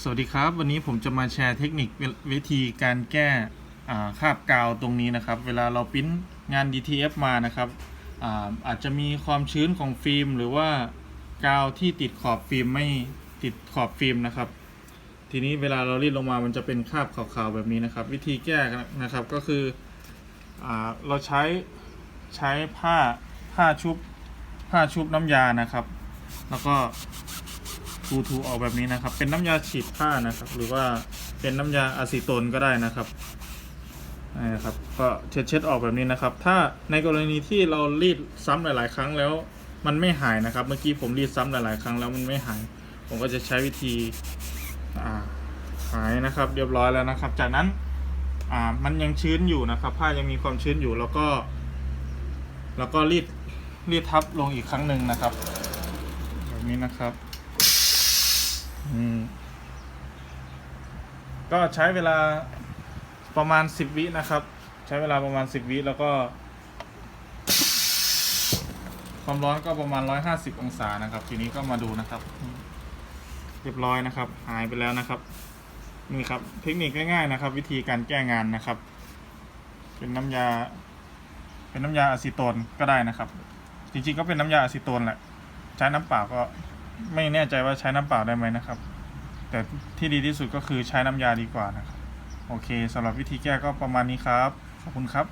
สวัสดีครับ วันนี้ผมจะมาแชร์เทคนิควิธีการแก้คราบกาวตรงนี้นะครับ เวลาเราปริ้นงาน DTF มานะครับอาอาจจะมีความชื้นของฟิล์ม หรือว่ากาวที่ติดขอบฟิล์มไม่ติดขอบฟิล์มนะครับ ทีนี้เวลาเรารีดลงมามันจะเป็นคราบขาวๆแบบนี้นะครับ วิธีแก้นะครับก็คืออเราใช้ใช้ผ้าผ้าชุบผ้าชุบน้ำยานะครับ แล้วก็ ทูทูออกแบบนี้นะครับ เป็นน้ำยาฉีดผ้านะครับ หรือว่าเป็นน้ำยาอะซิโตนก็ได้นะครับนะครับก็เช็ดเช็ดออกแบบนี้นะครับ ถ้าในกรณีที่เรารีดซ้ำหลาย ๆ ครั้งแล้วมันไม่หายนะครับ เมื่อกี้ผมรีดซ้ำหลาย ๆ ครั้งแล้วมันไม่หาย ผมก็จะใช้วิธีหายนะครับ เรียบร้อยแล้วนะครับ จากนั้นมันยังชื้นอยู่นะครับ ผ้ายังมีความชื้นอยู่แล้วก็ แล้วก็รีดรีดทับลงอีกครั้งหนึ่งนะครับ แบบนี้นะครับ ก็ใช้เวลาประมาณสิบวินะครับ ใช้เวลาประมาณสิบวิแล้วก็ ความร้อนก็ประมาณร้อยห้าสิบองศานะครับ ทีนี้ก็มาดูนะครับ เรียบร้อยนะครับ หายไปแล้วนะครับนี่ครับ เทคนิคง่ายๆนะครับ วิธีการแก้งานนะครับ เป็นน้ำยา เป็นน้ำยาอะซิโตนก็ได้นะครับ จริงๆก็เป็นน้ำยาอะซิโตนแหละ ใช้น้ำเปล่าก็ ไม่แน่ใจว่าใช้น้ำเปล่าได้ไหมนะครับ แต่ที่ดีที่สุดก็คือใช้น้ำยาดีกว่านะครับ โอเคสำหรับวิธีแก้ก็ประมาณนี้ครับ ขอบคุณครับ